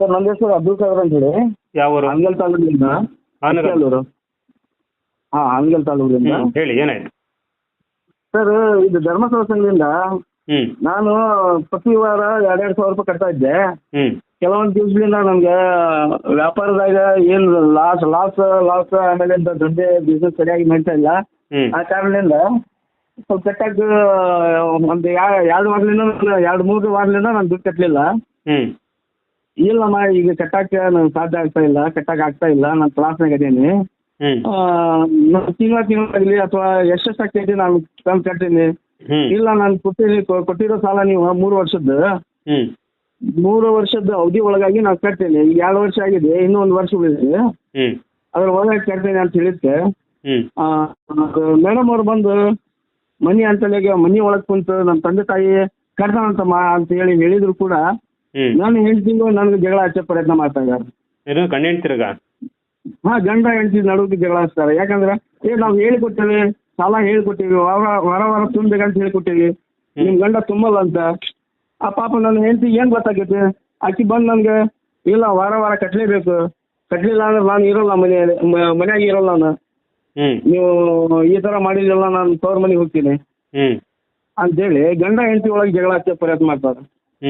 Sir ನನ್ನ ಹೆಸರು ಅಬ್ದುಲ್ ಸಾಗರ್ ಅಂತ ಹೇಳಿ. ಯಾವ ಊರು ಹಾನಗಲ್ ತಾಲೂಕಿನಿಂದ. ಹಾ ಹಂಗಲ್ ತಾಲೂಕಿನಿಂದ. ಹ್ಮ್, ಹೇಳಿ ಏನಾಯ್ತು? ಸರ್ ಇದು ಧರ್ಮಸ್ಥಳ ಸಂಘದಿಂದ ಹ್ಮ್. ನಾನು ಪ್ರತಿ ವಾರ ಎರಡೆರಡು ಸಾವಿರ ರೂಪಾಯಿ ಕಟ್ತಾ ಇದ್ದೆ. ಹ್ಮ್. ಕೆಲವೊಂದು ದಿವಸದಿಂದ ನನಗೆ ವ್ಯಾಪಾರದಾಗ ಏನು ಲಾಸ್ ಲಾಸ್ ಲಾಸ್ ಆಮೇಲೆ ದೊಡ್ಡ ದಂಧೆ ಬಿಸ್ನೆಸ್ ಸರಿಯಾಗಿ ನಡೀತಾ ಇಲ್ಲ. ಹ್ಮ್. ಆ ಕಾರಣದಿಂದ ಸ್ವಲ್ಪ ಕಟ್ಟಾಕ ಒಂದು ಎರಡು ವಾರದಿಂದ ಎರಡು ಮೂರು ವಾರದಿಂದ ನಾನು ದುಡ್ಡು ಕಟ್ಟಲಿಲ್ಲ ಹ್ಮ್. ಇಲ್ಲಮ್ಮ ಈಗ ಕಟ್ಟಾಕ ನಾನು ಸಾಧ್ಯ ಆಗ್ತಾ ಇಲ್ಲ ಕಟ್ಟಾಕ ಆಗ್ತಾ ಇಲ್ಲ ನಾನು ಕ್ಲಾಸ್ನಾಗ ಇದ್ದೀನಿ ತಿಂಗಳ ತಿಂಗಳಾಗ್ಲಿ ಅಥವಾ ಎಷ್ಟೆಷ್ಟು ಆಗ್ತೈತಿ ನಾನು ತಂದು ಕಟ್ತೀನಿ. ಹ್ಮ್. ಇಲ್ಲ ನಾನು ಕೊಟ್ಟಿನಿ ಕೊಟ್ಟಿರೋ ಸಾಲ ನೀವು ಮೂರು ವರ್ಷದ್ದು. ಮೂರು ವರ್ಷದ ಅವಧಿ ಒಳಗಾಗಿ ನಾನು ಕಟ್ತೀನಿ. ಈಗ ಎರಡು ವರ್ಷ ಆಗಿದೆ ಇನ್ನೂ ಒಂದು ವರ್ಷ ಉಳಿದಿದೆ. ಅದ್ರ ಒಳಗೆ ಕಟ್ತೀನಿ ಅಂತ ಹೇಳಿದ್ಕೆ. ಹ್ಮ್. ಮೇಡಮ್ ಅವ್ರು ಬಂದು ಮನಿ ಅಂತಲೇ ಮನಿ ಒಳಗೆ ಕುಂತು ನಮ್ಮ ತಂದೆ ತಾಯಿ ಕಟ್ತಾನಂತಮ್ಮ ಅಂತ ಹೇಳಿ ಹೇಳಿದ್ರು ಕೂಡ ಹ್ಮ್. ನಾನು ಹೆಂಡ್ತಿಗೂ ನನಗೆ ಜಗಳ ಹಚ್ಚೋ ಪ್ರಯತ್ನ ಮಾಡ್ತಾ ಇದ್ದಾರೆ. ಏನು ಕಣ್ಣು ಹೆಣ್ತಿರ್ಗ ಹಾ ಗಂಡ ಹೆಂಡತಿ ನಡುವೆ ಜಗಳ ಹಚ್ತಾರೆ ಯಾಕಂದ್ರೆ ಏ ನಾವು ಹೇಳಿಕೊಟ್ಟೇವಿ ಸಾಲ ಹೇಳಿಕೊಟ್ಟಿವಿ ವಾರ ವಾರ ವಾರ ತುಂಬಬೇಕಂತ ಹೇಳಿಕೊಟ್ಟಿವಿ. ನಿಮ್ ಗಂಡ ತುಂಬಲ್ಲ ಅಂತ. ಆ ಪಾಪ ನನ್ನ ಹೆಂಡತಿ ಏನ್ ಗೊತ್ತಾಗೈತೆ ಆಕಿ ಬಂದು ನನ್ಗೆ ಇಲ್ಲ ವಾರ ವಾರ ಕಟ್ಲೇಬೇಕು. ಕಟ್ಲಿಲ್ಲ ಅಂದ್ರೆ ನಾನು ಇರೋಲ್ಲ ಮನೆಯಲ್ಲಿ ಮನ್ಯಾಗ ಇರೋಲ್ಲ ನಾನು. ಹ್ಮ್. ನೀವು ಈ ತರ ಮಾಡಿದ್ರಲ್ಲ ನಾನು ತವ್ರ ಮನೆಗೆ ಹೋಗ್ತೀನಿ. ಅಂತ ಅಂತೇಳಿ ಗಂಡ ಹೆಂಡತಿ ಒಳಗೆ ಜಗಳ ಹಚ್ಚೋ ಪ್ರಯತ್ನ ಮಾಡ್ತಾರೆ.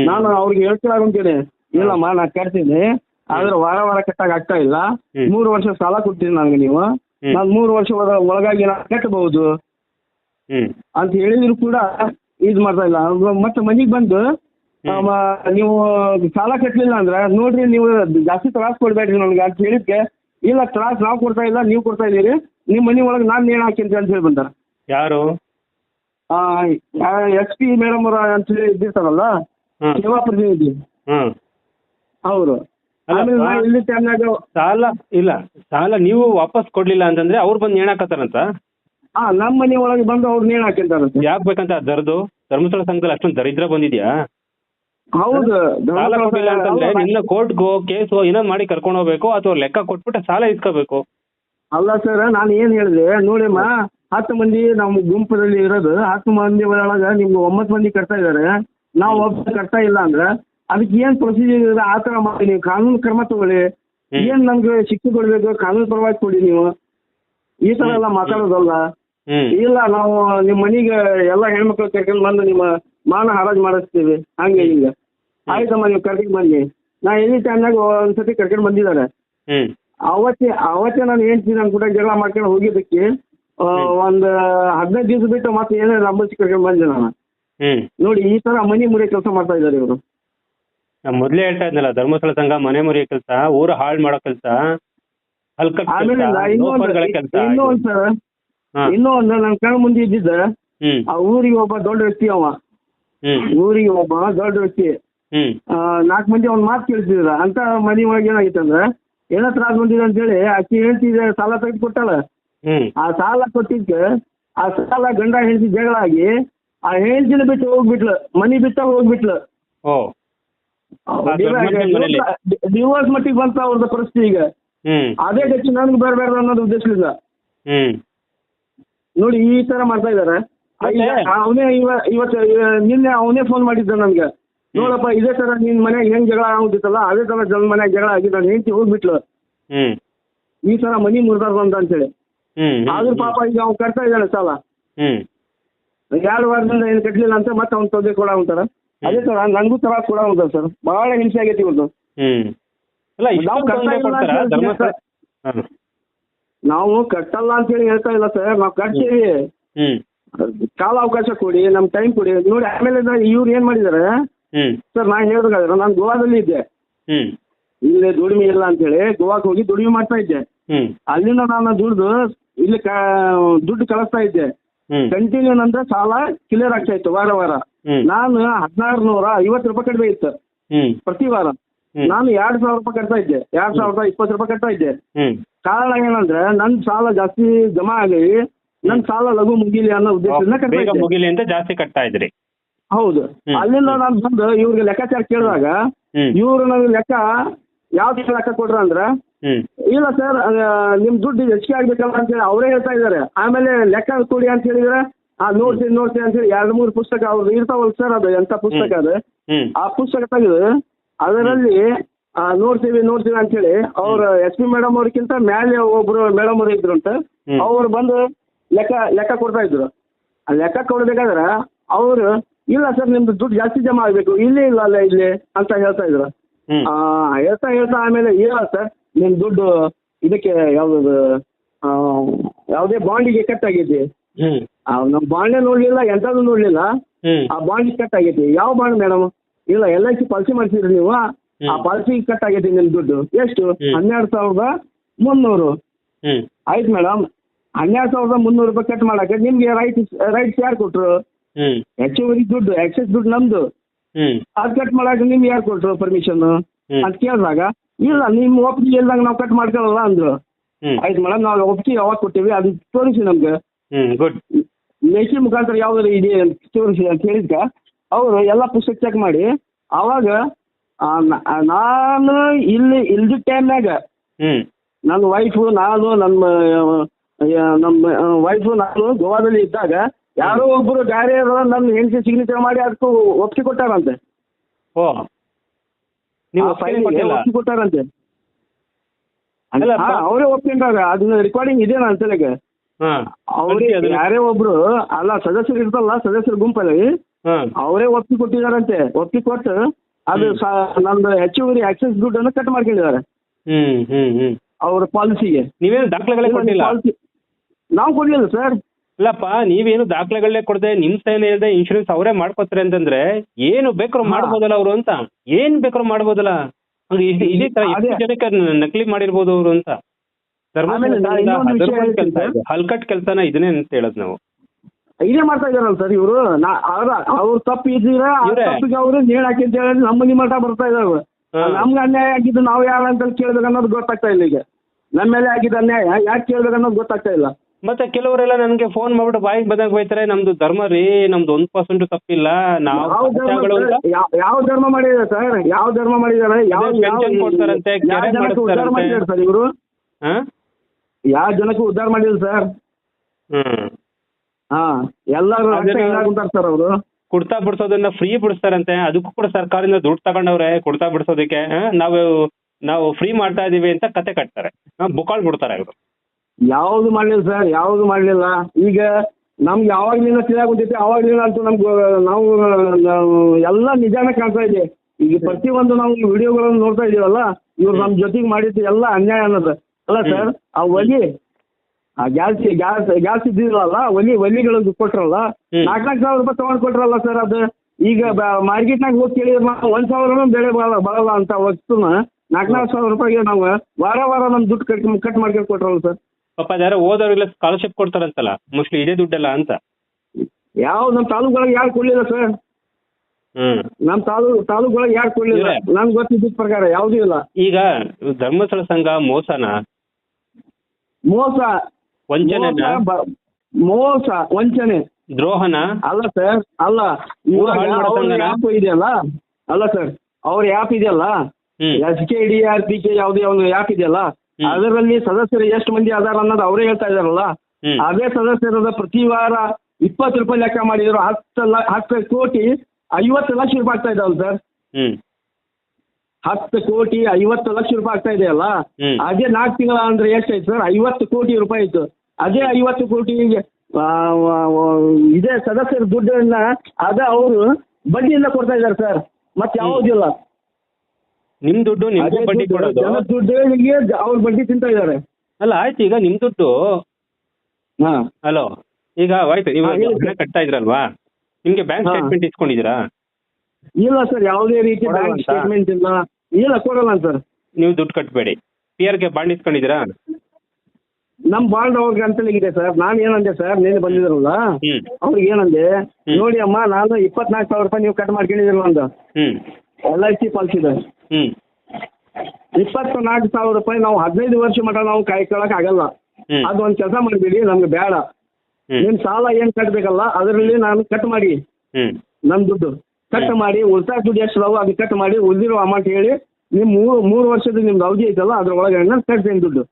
ನಾನು ಅವ್ರಿಗೆ ಹೇಳ್ಕೊಳಂತೀನಿ ಇಲ್ಲಮ್ಮ ನಾ ಕಟ್ತೀನಿ ಆದ್ರೆ ವಾರ ವಾರ ಕಟ್ಟಾಗ ಆಗ್ತಾ ಇಲ್ಲ. ಮೂರು ವರ್ಷ ಸಾಲ ಕೊಡ್ತೀನಿ ನನಗೆ ನೀವು. ನಾನು ಮೂರು ವರ್ಷ ಒಳ- ಒಳಗಾಗಿ ನಾನು ಕಟ್ಟಬಹುದು. ಅಂತ ಹೇಳಿದ್ರು ಕೂಡ ಇದು ಮಾಡ್ತಾ ಇಲ್ಲ. ಮತ್ತೆ ಮನೆಗೆ ಬಂದು ನೀವು ಸಾಲ ಕಟ್ಟಲಿಲ್ಲ ಅಂದ್ರೆ ನೋಡ್ರಿ ನೀವು ಜಾಸ್ತಿ ತ್ರಾಸ್ ಕೊಡ್ಬೇಡ್ರಿ ನನಗೆ ಅಂತ ಹೇಳಿದ್ಕೆ. ಇಲ್ಲ ತ್ರಾಸ್ ನಾವು ಕೊಡ್ತಾ ಇಲ್ಲ ನೀವು ಕೊಡ್ತಾ ಇದೀರಿ ನಿಮ್ ಮನೆ ಒಳಗೆ ನಾನು ಏನ್ ಹಾಕಿಂತ ಅಂತ ಹೇಳಿ ಬಂದಾರ. ಯಾರು? ಎಸ್ ಪಿ ಮೇಡಮ್ ಅವ್ರ ಅಂತ ಹೇಳಿ ಇದ್ದಿರ್ತಾರಲ್ಲ. ಹ್ಮ್. ಸೇವಾ ಪ್ರತಿನಿಧಿ ಹ್ಮ್. ಅವರು. ಇಲ್ಲಿ ಟೈಮ್ನಾಗ ಸಾಲ ಇಲ್ಲ ಸಾಲ ನೀವು ವಾಪಸ್ ಕೊಡ್ಲಿಲ್ಲ ಅಂತಂದ್ರೆ ಅವ್ರು ಬಂದು ನೇಣಾಕತ್ತಾರಂತ ಹಾ ನಮ್ಮ ಮನೆ ಒಳಗೆ ಬಂದು ಅವ್ರು ನೇಣು ಹಾಕಿರ್ತಾರ ಯಾಕೆ ಬೇಕಂತ ದರದು? ಧರ್ಮಸ್ಥಳ ಸಂಘದಲ್ಲಿ ಅಷ್ಟೊಂದು ದರಿದ್ರ ಬಂದಿದ್ಯಾ? ಹೌದು ಸಾಲ ಕೊಡ್ಲಿಲ್ಲ ಅಂತಂದ್ರೆ ನಿನ್ನ ಕೋರ್ಟ್ಗೋ ಕೇಸೋ ಏನೋ ಮಾಡಿ ಕರ್ಕೊಂಡು ಹೋಗ್ಬೇಕು ಅಥವಾ ಲೆಕ್ಕ ಕೊಟ್ಬಿಟ್ಟು ಸಾಲ ಇಸ್ಕೋಬೇಕು. ಅಲ್ಲ ಸರ್ ನಾನು ಏನ್ ಹೇಳಿದೆ ನೋಡಿಮ್ಮ ಹತ್ತು ಮಂದಿ ನಮ್ಮ ಗುಂಪದಲ್ಲಿ ಇರೋದು ಹತ್ತು ಮಂದಿ ಒಳಗ ನಿಮ್ಗೆ ಒಂಬತ್ತು ಮಂದಿ ಕಟ್ತಾ ಇದ್ದಾರೆ ನಾವು ಒಬ್ಬ ಕಟ್ತಾ ಇಲ್ಲ ಅಂದ್ರೆ ಅದಕ್ಕೆ ಏನ್ ಪ್ರೊಸೀಜರ್ ಇದೆ? ಆ ತರ ಮಾಡಿ ನೀವು ಕಾನೂನು ಕ್ರಮ ತಗೊಳ್ಳಿ. ಏನ್ ನಮ್ಗೆ ಶಿಕ್ಷೆ ಕೊಡ್ಬೇಕು? ಕಾನೂನು ಪರವಾಗಿ ಕೊಡಿ ನೀವು. ಈ ತರ ಎಲ್ಲ ಮಾತಾಡೋದಲ್ಲ. ಇಲ್ಲ ನಾವು ನಿಮ್ ಮನೆಗೆ ಎಲ್ಲ ಹೆಣ್ಮಕ್ಳು ಕರ್ಕೊಂಡು ಬಂದು ನಿಮ್ಮ ಮಾನ ಹರಾಜ್ ಮಾಡಿಸ್ತೀವಿ. ಹಂಗೆ ಹಿಂಗೆ. ಆಯ್ತಮ್ಮ ನೀವು ಕರ್ಕೊಂಡು ಬನ್ನಿ. ನಾ ಎನಿ ಟೈಮ್ನಾಗ ಒಂದ್ಸತಿ ಕರ್ಕೊಂಡು ಬಂದಿದ್ದಾರೆ. ಅವತ್ತಿ ಅವತ್ತೇ ನಾನು ಹೇಳ್ತೀನಿ ನನ್ನ ಕೂಡ ಜಗಳ ಮಾಡ್ಕೊಂಡು ಹೋಗಿದ್ದಕ್ಕೆ. ಒಂದ್ ಒಂದು ಹದಿನೈದು ದಿವಸ ಬಿಟ್ಟು ಮತ್ತೆ ಏನೇ ನಂಬರ್ಸಿ ಕರ್ಕೊಂಡು ಬಂದೆ ನಾನು. ಹ್ಮ್. ನೋಡಿ ಈ ತರ ಮನೆ ಮುರಿ ಕೆಲಸ ಮಾಡ್ತಾ ಇದ್ದಾರೆ ಇವರು. ನಾನ್ ಮೊದ್ಲೇ ಹೇಳ್ತಾ ಇದ್ನಲ್ಲ ಧರ್ಮಸ್ಥಳ ಸಂಘ ಮನೆ ಮುರಿಯೋ ಕೆಲಸ ಊರು ಹಾಳು ಮಾಡೋ ಕೆಲಸ ಆಮೇಲೆ ಇನ್ನೂ ಒಂದ್ ಸರ್. ಇನ್ನೂ ಒಂದು ನನ್ನ ಕಣ್ಣು ಮುಂದೆ ಇದ್ದಿದ್ದ ಆ ಊರಿಗೆ ಒಬ್ಬ ದೊಡ್ಡ ವ್ಯಕ್ತಿ ಅವ. ಊರಿಗೆ ಒಬ್ಬ ದೊಡ್ಡ ವ್ಯಕ್ತಿ. ನಾಲ್ಕು ಮಂದಿ ಅವ್ನ ಮಾತು ಕೇಳ್ತಿದ್ರ ಅಂತ ಮನೆ ಒಳಗೆ ಏನಾಗಿತ್ತು ಅಂದ್ರೆ ಏನೋ ತ್ರಾಸ್ ಬಂದಿದೆ ಅಂತೇಳಿ ಅಕ್ಕಿ ಹೇಳ್ತಿದ್ರೆ ಸಾಲ ತೆಗೆದು ಕೊಟ್ಟಲ್ಲ. ಆ ಸಾಲ ಕೊಟ್ಟಿದ್ದ ಆ ಸಾಲ ಗಂಡ ಹೆಂಡತಿ ಜಗಳ ಆಗಿ ಆ ಹೆಂಡತಿನ ಬಿಟ್ಟು ಹೋಗ್ಬಿಟ್ಲು ಮನಿ ಬಿಟ್ಟ ಹೋಗ್ಬಿಟ್ಲು. ಓ. ಡಿವೋರ್ಸ್ ಮಟ್ಟಿಗೆ ಬಂತ ಅವ್ರದ ಪರಿಸ್ಥಿತಿ ಈಗ. ಅದೇ ಗತಿ ನನ್ಗೆ ಬರಬಾರ್ದು ಬೇರೆ ಅನ್ನೋದು ಉದ್ದೇಶದಿಂದ. ನೋಡಿ ಈ ತರ ಮಾಡ್ತಾ ಇದಾರೆ? ಅವನೇ ಇವ ಇವತ್ತು ನಿನ್ನೆ ಅವನೇ ಫೋನ್ ಮಾಡಿದ್ದ ನನ್ಗೆ. ನೋಡಪ್ಪ ಇದೇ ತರ ನಿನ್ ಮನ್ಯಾಗ ಹೆಂಗ್ ಜಗಳ ಆಗುತ್ತಿತ್ತಲ್ಲ ಅದೇ ತರ ಜನ ಮನ್ಯಾಗ ಜಗಳ ಆಗಿ ನಾನು ಹೆಂಡತಿ ಹೋಗ್ಬಿಟ್ಲು. ಈ ತರ ಮನಿ ಮುರಿದಾರ್ದು ಅಂತ ಅಂತೇಳಿ. ಆದ್ರೂ ಪಾಪ ಈಗ ಅವ್ನು ಕಟ್ತಾ ಇದ್ದಾನೆ ಸಾಲ. ಎರಡು ವಾರದಿಂದ ಏನು ಕಟ್ಟಲಿಲ್ಲ ಅಂತ ಮತ್ತೆ ಅವ್ನು ತೊಂದರೆ ಕೂಡ ಅಂತಾರ ಅದೇ ತರ ನನಗೂ ತರ ಕೂಡ ಉಂಟಾರ ಸರ್. ಬಹಳ ಹಿಂಸೆ ಆಗೈತಿ ಇವತ್ತು. ನಾವು ಕಟ್ಟಲ್ಲ ಅಂತ ಹೇಳಿ ಹೇಳ್ತಾ ಇಲ್ಲ ಸರ್. ನಾವು ಕಟ್ತೀವಿ. ಕಾಲ ಅವಕಾಶ ಕೊಡಿ ನಮ್ ಟೈಮ್ ಕೊಡಿ. ನೋಡಿ ಆಮೇಲೆ ಇವ್ರು ಏನ್ ಮಾಡಿದಾರೆ? ಸರ್ ನಾನು ಹೇಳ್ಬೇಕಾದ್ರೆ ನಾನು ಗೋವಾದಲ್ಲಿ ಇದ್ದೆ. ಇಲ್ಲಿ ದುಡಿಮೆ ಇಲ್ಲ ಅಂತ ಹೇಳಿ ಗೋವಾಕ್ಕೆ ಹೋಗಿ ದುಡಿಮೆ ಮಾಡ್ತಾ ಇದ್ದೆ. ಅಲ್ಲಿಂದ ನಾನು ದುಡ್ದು ಇಲ್ಲಿ ದುಡ್ಡು ಕಳಿಸ್ತಾ ಇದ್ದೆ. ಕಂಟಿನ್ಯೂ ಅಂದ್ರೆ ಸಾಲ ಕ್ಲಿಯರ್ ಆಗ್ತಾ ಇತ್ತು ವಾರ. ವಾರ ನಾನು ಹದಿನಾರು ನೂರ ಐವತ್ತು ರೂಪಾಯಿ ಕಡಿಮೆ ಇತ್ತು. ಪ್ರತಿ ವಾರ. ನಾನು ಎರಡು ಸಾವಿರ ರೂಪಾಯಿ ಕಟ್ತಾ ಇದ್ದೆ. ಎರಡ್ ಸಾವಿರದ ಇಪ್ಪತ್ತು ರೂಪಾಯಿ ಕಟ್ತಾ ಇದ್ದೆ. ಕಾರಣ ಏನಂದ್ರೆ ನನ್ನ ಸಾಲ ಜಾಸ್ತಿ ಜಮಾ ಆಗಲಿ ನನ್ನ ಸಾಲ ಲಘು ಮುಗಿಲಿ ಅನ್ನೋ ಉದ್ದೇಶದಿಂದ ಕಟ್ತಾ ಬೇಗ ಇದ್ದೆ. ಮುಗಿಲಿ ಅಂತ ಜಾಸ್ತಿ ಕಟ್ತಾ ಇದ್ರಿ. ಹೌದು. ಅಲ್ಲಿಂದ ನಾನು ಬಂದು ಇವ್ರಿಗೆ ಲೆಕ್ಕಾಚಾರ ಕೇಳಿದಾಗ ಇವ್ರು ನನಗೆ ಲೆಕ್ಕ ಯಾವ್ದು ಲೆಕ್ಕ ಕೊಡ್ರ ಅಂದ್ರೆ ಇಲ್ಲ ಸರ್ ನಿಮ್ ದುಡ್ಡು ಹೆಚ್ಚಿಗೆ ಆಗ್ಬೇಕಲ್ಲ ಅಂತೇಳಿ ಅವರೇ ಹೇಳ್ತಾ ಇದ್ದಾರೆ. ಆಮೇಲೆ ಲೆಕ್ಕ ಕೊಡಿ ಅಂತ ಹೇಳಿದ್ರೆ ಆ ನೋಡ್ತೀನಿ ನೋಡ್ತೀನಿ ಅಂತ ಹೇಳಿ ಎರಡು ಮೂರು ಪುಸ್ತಕ ಅವ್ರು ಇರ್ತಾವಲ್ಲ ಸರ್ ಅದು ಎಂತ ಪುಸ್ತಕ ಅದು ಆ ಪುಸ್ತಕ ತೆಗೆದು ಅದರಲ್ಲಿ ಆ, ನೋಡ್ತೀವಿ ನೋಡ್ತೀವಿ ಅಂತೇಳಿ ಅವ್ರ ಎಸ್ ಪಿ ಮೇಡಮ್ ಅವ್ರಿಗಿಂತ ಮೇಲೆ ಒಬ್ರು ಮೇಡಮ್ ಅವ್ರು ಇದ್ರು ಅಂತ. ಅವ್ರು ಬಂದು ಲೆಕ್ಕ ಲೆಕ್ಕ ಕೊಡ್ತಾ ಇದ್ರು. ಆ ಲೆಕ್ಕ ಕೊಡ್ಬೇಕಾದ್ರೆ ಅವರು ಇಲ್ಲ ಸರ್ ನಿಮ್ದು ದುಡ್ಡು ಜಾಸ್ತಿ ಜಮಾ ಆಗ್ಬೇಕು ಇಲ್ಲೇ ಇಲ್ಲ ಅಲ್ಲ ಇಲ್ಲಿ ಅಂತ ಹೇಳ್ತಾ ಇದ್ರು. ಆ, ಹೇಳ್ತಾ ಹೇಳ್ತಾ ಆಮೇಲೆ ಇಲ್ಲ ಸರ್ ನಿಮ್ ದುಡ್ಡು ಇದಕ್ಕೆ ಯಾವ್ದು ಯಾವುದೇ ಬಾಂಡಿಗೆ ಕಟ್ ಆಗೈತಿ ನಮ್ ಬಾಂಡೇ ನೋಡ್ಲಿಲ್ಲ ಎಂತಾದ್ರು ನೋಡ್ಲಿಲ್ಲ. ಆ ಬಾಂಡ್ ಕಟ್ ಆಗೈತಿ ಯಾವ ಬಾಂಡ್ ಮೇಡಮ್ ಇಲ್ಲ ಎಲ್ ಐ ಸಿ ಪಾಲಿಸಿ ಮಾಡ್ಸಿದ್ರಿ ನೀವು? ಆ ಪಾಲಿಸಿ ಕಟ್ ಆಗೈತಿ ನಿಮ್ ದುಡ್ಡು. ಎಷ್ಟು. ಹನ್ನೆರಡು ಸಾವಿರದ ಮುನ್ನೂರು. ಆಯ್ತು ಮೇಡಮ್ ಹನ್ನೆರಡು ಸಾವಿರದ ಮುನ್ನೂರು ರೂಪಾಯಿ ಕಟ್ ಮಾಡಕ್ಕೆ ನಿಮ್ಗೆ ರೈಟ್ ರೈಟ್ಸ್ ಯಾರು ಕೊಟ್ರು? ಹೆಚ್ಚುವರಿ ದುಡ್ಡು ಎಕ್ಸೆಸ್ ದುಡ್ಡು ನಮ್ದು. ಅದ್ ಕಟ್ ಮಾಡಕ್ಕೆ ನಿಮ್ಗೆ ಯಾರು ಕೊಟ್ರು ಪರ್ಮಿಷನ್. ಅಂತ ಕೇಳಿದಾಗ ಇಲ್ಲ ನಿಮ್ಮ ಒಪ್ಪಿಗೆ ಇಲ್ದಂಗೆ ನಾವು ಕಟ್ ಮಾಡ್ಕೊಳ್ಳಲ್ಲ ಅಂದ್ರು. ಹ್ಮ್. ಆಯ್ತು ಮೇಡಮ್ ನಾವು ಒಪ್ಪಿಗೆ ಯಾವಾಗ ಕೊಟ್ಟಿವಿ ಅದು ತೋರಿಸಿ ನಮ್ಗೆ. ಹ್ಮ್ ಗುಡ್ ಲೇಖಿ ಮುಖಾಂತರ ಯಾವ್ದಾರು ಇದೆ ಅಂತ ತೋರಿಸಿ ಅಂತ ಹೇಳಿದ್ಕ ಅವರು ಎಲ್ಲ ಪುಸ್ತಕ ಚೆಕ್ ಮಾಡಿ ಅವಾಗ ಆ, ನ- ಆ, ನಾನು ಇಲ್ಲಿ ಇಲ್ದ ಟೈಮ್ನಾಗ ಹ್ಮ್. ನನ್ನ ವೈಫು ನಾನು ನಮ್ಮ ಆ, ನಮ್ಮ ವೈಫು ನಾನು ಗೋವಾದಲ್ಲಿ ಇದ್ದಾಗ ಯಾರೋ ಒಬ್ರು ಬೇರೆ ನನ್ನ ಹೆಂಡತಿ ಸಿಗ್ನೇಚರ್ ಮಾಡಿ ಅದಕ್ಕೂ ಒಪ್ಪಿಗೆ ಕೊಟ್ಟಾರಂತೆ. ಓ. ನೀವು ಫೈಲ್ ಒಪ್ಪಿ ಕೊಟ್ಟಾರಂತೆ? ಅವರೇ ಒಪ್ಕೊಂಡಾರ ಅದನ್ನ ರೆಕಾರ್ಡಿಂಗ್ ಇದೆ ನನ್ನ ತಲೆಗೆ? ಅದನ್ನ- ಯಾರೇ ಒಬ್ರು ಅಲ್ಲ ಸದಸ್ಯರು ಇರ್ತಲ್ಲ ಸದಸ್ಯರ ಗುಂಪಲ್ಲಿ ಅವರೇ ಒಪ್ಪಿ ಕೊಟ್ಟಿದಾರಂತೆ ಒಪ್ಪಿ ಕೊಟ್ಟು ಅದು ನಮ್ದು ನಂದು ಹೆಚ್ಚುವರಿ ಆಕ್ಸೆಸ್ ದುಡ್ಡನ್ನು ಕಟ್ ಮಾಡ್ಕೊಂಡಿದ್ದಾರೆ. ಅವ್ರ ಪಾಲಿಸಿಗೆ ನೀವೇನು ದಾಖಲೆಗಳೇ ಕೊಟ್ಟಿಲ್ಲ? ನಾವು ಕೊಡ್ಲಿಲ್ಲ ಸರ್ ಇಲ್ಲಪ್ಪ ನೀವೇನು ದಾಖಲೆಗಳನ್ನೇ ಕೊಡದೆ ನಿಮ್ ಸೈನ್ ಇಲ್ಲದೆ ಇನ್ಶೂರೆನ್ಸ್ ಅವರೇ ಮಾಡ್ಕೊತಾರೆ ಅಂತಂದ್ರೆ ಏನು ಬೇಕಾದ್ರೂ ಹಾ. ಮಾಡ್ಬೋದಲ್ಲ ಅವರು ಅಂತ? ಏನ್ ಬೇಕಾದ್ರೂ ಮಾಡ್ಬೋದಲ್ಲ? ಇದೇ ತರ ಎಷ್ಟು. ಜನಕ್ಕೆ ನಕಲಿ ಮಾಡಿರ್ಬೋದು ಅವರು ಅಂತ. ಹಲ್ಕಟ್ ಕೆಲಸನ ಇದನ್ನೇ ಅಂತ ಹೇಳೋದು ನಾವು. ಇದೇ ಮಾಡ್ತಾ ಇದಾರಲ್ಲ ಸರ್ ಇವರು? ಅವ್ರ ಅವ್ರ ತಪ್ಪು ಇದ್ದೀರಾ? ಅವರು ನೇಣ್ ಹಾಕಿ ಅಂತ ಹೇಳಿ ನಮ್ಮ ನಿಮ್ಮಟ ಬರ್ತಾ ಇದಾವೆ. ನಮ್ಗೆ ಅನ್ಯಾಯ ಆಗಿದ್ದು ನಾವು ಯಾರು ಅಂತ ಕೇಳ್ಬೇಕು ಅನ್ನೋದು ಗೊತ್ತಾಗ್ತಾ ಇಲ್ಲ ಈಗ. ನಮ್ಮ ಮೇಲೆ ಆಗಿದ್ದ ಅನ್ಯಾಯ ಯಾಕೆ ಕೇಳ್ಬೇಕು ಅನ್ನೋದು ಗೊತ್ತಾಗ್ತಾ ಇಲ್ಲ. ಮತ್ತೆ ಕೆಲವರೆಲ್ಲ ನನಗೆ ಫೋನ್ ಮಾಡ್ಬಿಟ್ಟು ಬಾಯಿಗೆ ಬಂದಾಗ ಬೈತಾರೆ ನಮ್ದು ಧರ್ಮ ರೀ ನಮ್ದು ಒಂದ್ ಪರ್ಸೆಂಟ್ ತಪ್ಪಿಲ್ಲ ನಾವು ಯಾವ ಧರ್ಮ ಅಂತ ಸರ್? ಯಾವ- ಯಾವ ಧರ್ಮ ಮಾಡಿದಾರೆ ಸರ್? ಯಾವ ಧರ್ಮ ಮಾಡಿದ್ದಾರೆ? ಯಾವ ಅದೇ ಯಾವ- pension ಕೊಡ್ತಾರಂತೆ, ಯಾವ ಕೆರೆ ಜನಕ್ಕೆ ಉದ್ಧಾರ ಮಾಡಿಸ್ತಾರಂತೆ. ಮಾಡಿದ್ದಾರೆ ಸರ್ ಇವರು? ಹಾ ಯಾವ ಜನಕ್ಕೆ ಉದ್ಧಾರ ಮಾಡಿದ್ರು ಸರ್? ಹ್ಮ್. ಹಾ ಎಲ್ಲರೂ ಅದನ್ನ- ಕುಂತಾರ ಸರ್ ಅವರು. ಕುಡ್ತಾ ಬಿಡ್ಸೋದನ್ನ ಫ್ರೀ ಬಿಡಿಸ್ತಾರಂತೆ ಅದಕ್ಕೂ ಕೂಡ ಸರ್ಕಾರದಿಂದ ದುಡ್ಡು ತಗೊಂಡವ್ರೆ ಕುಡ್ತಾ ಬಿಡ್ಸೋದಕ್ಕೆ ಆ, ನಾವು ನಾವು ಫ್ರೀ ಮಾಡ್ತಾ ಇದೀವಿ ಅಂತ ಕತೆ ಕಟ್ತಾರೆ. ಬುಕ್ಕಾಳ್ ಬಿಡ್ತಾರೆ ಇವರು. ಯಾವ್ದು ಮಾಡ್ಲಿಲ್ಲ ಸರ್ ಯಾವ್ದು ಮಾಡ್ಲಿಲ್ಲ. ಈಗ ನಮ್ಗೆ ಯಾವಾಗ್ಲಿಂದ ತಿಳಿಯಾಗುತ್ತೈತೆ ಅವಾಗ್ಲಿಂದ ಅಂತೂ ನಮ್ಗೆ ನಾವು ಎಲ್ಲ ನಿಜಾನೇ ಕಾಣ್ತಾ ಇದೆ. ಈಗ ಪ್ರತಿಯೊಂದು ನಾವು ವಿಡಿಯೋಗಳನ್ನು ನೋಡ್ತಾ ಇದೀವಲ್ಲ ಇವ್ರು ನಮ್ಮ ಜೊತೆಗೆ ಮಾಡಿದ್ದು ಎಲ್ಲ ಅನ್ಯಾಯ ಅನ್ನೋದು. ಅಲ್ಲ ಸರ್ ಆ ಒಲಿ ಆ ಗ್ಯಾಸ್ ಗ್ಯಾಸ್ ಗ್ಯಾಸ್ ಇದ್ದಿರಲ್ಲ ಒಲಿ ಒಲಿಗಳು ಕೊಟ್ರಲ್ಲ ನಾಲ್ಕ್ ನಾಲ್ಕು ಸಾವಿರ ರೂಪಾಯಿ ತಗೊಂಡ್ ಕೊಟ್ರಲ್ಲ ಸರ್ ಅದು. ಈಗ ಮಾರ್ಕೆಟ್ನಾಗ ಹೋಗಿ ಕೇಳಿದ್ರೆ ನಾವು ಒಂದ್ ಸಾವಿರ ಬೆಳೆ ಬರಲ್ಲ ಬರಲ್ಲ ಅಂತ ವಸ್ತುನ ನಾಲ್ಕು ನಾಲ್ಕು ಸಾವಿರ ರೂಪಾಯಿಗೆ ನಾವು ವಾರ ವಾರ ನಮ್ಮ ದುಡ್ಡು ಕಟ್ ಕಟ್ ಮಾಡ್ಕೊಂಡು ಕೊಟ್ರಲ್ಲ ಸರ್ ಪಾಪ ಯಾರೋ ಓದೋರಿಗೆಲ್ಲ ಸ್ಕಾಲರ್ಶಿಪ್ ಕೊಡ್ತಾರಂತಲ್ಲ ಮೋಸ್ಟ್ಲಿ ಇದೇ ದುಡ್ಡಲ್ಲ ಅಂತ. ಯಾವ ನಮ್ಮ ತಾಲೂಕೊಳಗೆ ಯಾರು ಕೊಡ್ಲಿಲ್ಲ ಸರ್? ಹ್ಮ್. ನಮ್ಮ ತಾಲೂಕು ತಾಲೂಕೊಳಗೆ ಯಾರು ಕೊಡ್ಲಿಲ್ಲ? ಇವ್ರೇ? ನನ್ಗೆ ಗೊತ್ತಿದ್ದ ಪ್ರಕಾರ ಯಾವುದೂ ಇಲ್ಲ. ಈಗ ಧರ್ಮಸ್ಥಳ ಸಂಘ ಮೋಸನ? ಮೋಸ. ವಂಚನೆ ಮೋಸ ಬ- ಮೋಸ ವಂಚನೆ. ದ್ರೋಹನ? ಅಲ್ಲ ಸರ್ ಅಲ್ಲ. ಊರು ಹಾಳ್ ಮಾಡೋ ಅವ್ರ ಸಂಘನ? ಆ್ಯಪ್ ಇದೆಯಲ್ಲ? ಅಲ್ಲ ಸರ್ ಅವ್ರ ಆ್ಯಪ್ ಇದೆಯಲ್ಲ? ಹ್ಮ್. S K D R P K ಯಾವುದೇ ಒಂದು ಆ್ಯಪ್ ಇದೆಯಲ್ಲ. ಅದರಲ್ಲಿ ಸದಸ್ಯರು ಎಷ್ಟು ಮಂದಿ ಅದಾರ ಅನ್ನೋದು ಅವರೇ ಹೇಳ್ತಾ ಇದಾರಲ್ಲ? ಅದೇ ಸದಸ್ಯರದ ಪ್ರತಿ ವಾರ ಇಪ್ಪತ್ತು ರೂಪಾಯಿ ಲೆಕ್ಕ ಮಾಡಿದ್ರು ಹತ್ತು ಲಕ್ಷ ಹತ್ತು ಕೋಟಿ ಐವತ್ತು ಲಕ್ಷ ರೂಪಾಯಿ ಆಗ್ತಾ ಇದಾವಲ್ಲ ಸರ್. ಹತ್ತು ಕೋಟಿ ಐವತ್ತು ಲಕ್ಷ ರೂಪಾಯಿ ಆಗ್ತಾ ಇದೆಯಲ್ಲ. ಅದೇ ನಾಲ್ಕು ತಿಂಗಳ ಅಂದ್ರೆ ಎಷ್ಟಾಯ್ತು ಸರ್? ಐವತ್ತು ಕೋಟಿ ರೂಪಾಯಿ ಇತ್ತು ಅದೇ ಐವತ್ತು ಕೋಟಿ ಇದೇ ಸದಸ್ಯರ ದುಡ್ಡನ್ನ ಅದ ಅವರು ಬಡ್ಡಿಯಿಂದ ಕೊಡ್ತಾ ಇದ್ದಾರೆ ಸರ್. ಮತ್ತೆ ಯಾವುದಿಲ್ಲ. ನಿಮ್ ದುಡ್ಡು ನಿಮ್ಗೂ ಬಡ್ಡಿ ದುಡ್ಡು ಕೊಡೋದು. ಜನದ ದುಡ್ಡಿಗೆ ಅವ್ರು ಬಡ್ಡಿ ತಿಂತಾ ಇದ್ದಾರೆ ಅಲ್ಲ ಆಯ್ತು ಈಗ ನಿಮ್ ದುಡ್ಡು. ಹಾ. ಹಲೋ ಈಗ ಆಯ್ತು ನೀವು ಹಾ, ಹೇಳಿ ಹಣ ಕಟ್ತಾ ಇದ್ರಲ್ವಾ ನಿಮ್ಗೆ ಬ್ಯಾಂಕ್ ಹಾ. ಸ್ಟೇಟ್ಮೆಂಟ್ ಇಸ್ಕೊಂಡಿದ್ದೀರಾ? ಇಲ್ಲ ಸರ್ ಯಾವುದೇ ರೀತಿ ಕೊಡಲ್ಲ ಬ್ಯಾಂಕ್ ಅಂತ? ಸ್ಟೇಟ್ಮೆಂಟ್ ಇಲ್ಲ. ಇಲ್ಲ ಕೊಡಲ್ಲ ಸರ್. ನೀವು ದುಡ್ಡು ಕಟ್ಟಬೇಡಿ ಪಿ ಆರ್ಗೆ ಬಾಂಡ್ ಇಸ್ಕೊಂಡಿದ್ದೀರಾ? ನಮ್ ಬಾಂಡ್ ಅವ್ರಿಗೆ ಇದೆ ಸರ್. ನಾನು ಏನಂದೆ ಸರ್ ನೀನು ಬಂದಿದ್ರಲ್ಲ? ಹ್ಮ್. ಅವ್ರಿಗೆ ಏನಂದೆ? ನೋಡಿ ಅಮ್ಮ ನಾನು ಇಪ್ಪತ್ನಾಲ್ಕು ಸಾವಿರ ರೂಪಾಯಿ ನೀವು ಕಟ್ ಮಾಡ್ಕೊಂಡಿದ್ದೀರಲ್ಲ ಒಂದು ಹ್ಮ್. ಎಲ್ ಐ ಸಿ ಪಾಲಿಸಿದೆ ಹ್ಮ್. ಇಪ್ಪತ್ತು ನಾಲ್ಕು ಸಾವಿರ ರೂಪಾಯಿ ನಾವು ಹದಿನೈದು ವರ್ಷ ಮಟ್ಟ ನಾವು ಕಾಯ್ಕೊಳಕ್ ಆಗಲ್ಲ. ಹ್ಮ್. ಅದು ಒಂದ್ ಕೆಲಸ ಮಾಡಿಬಿಡಿ ನಮ್ಗೆ ಬೇಡ. ಹ್ಮ್. ನಿಮ್ ಸಾಲ ಏನ್ ಕಟ್ಬೇಕಲ್ಲ ಅದರಲ್ಲಿ ನಾನು ಕಟ್ ಮಾಡಿ. ಹ್ಮ್. ನಮ್ ದುಡ್ಡು. ಕಟ್ ಮಾಡಿ ಉಳಿತಾಯ ದುಡ್ಡು ಎಷ್ಟು ಅದಾವು ಅದು ಕಟ್ ಮಾಡಿ ಉಳಿದಿರೋ ಅಮೌಂಟ್ ಹೇಳಿ ನಿಮ್ ಮೂರು ಮೂರು ವರ್ಷದ ನಿಮ್ದು ಅವಧಿ ಐತಲ್ಲ ಅದ್ರೊಳಗೆ ನಾನು ಕಟ್ತೀನಿ ದುಡ್ಡು.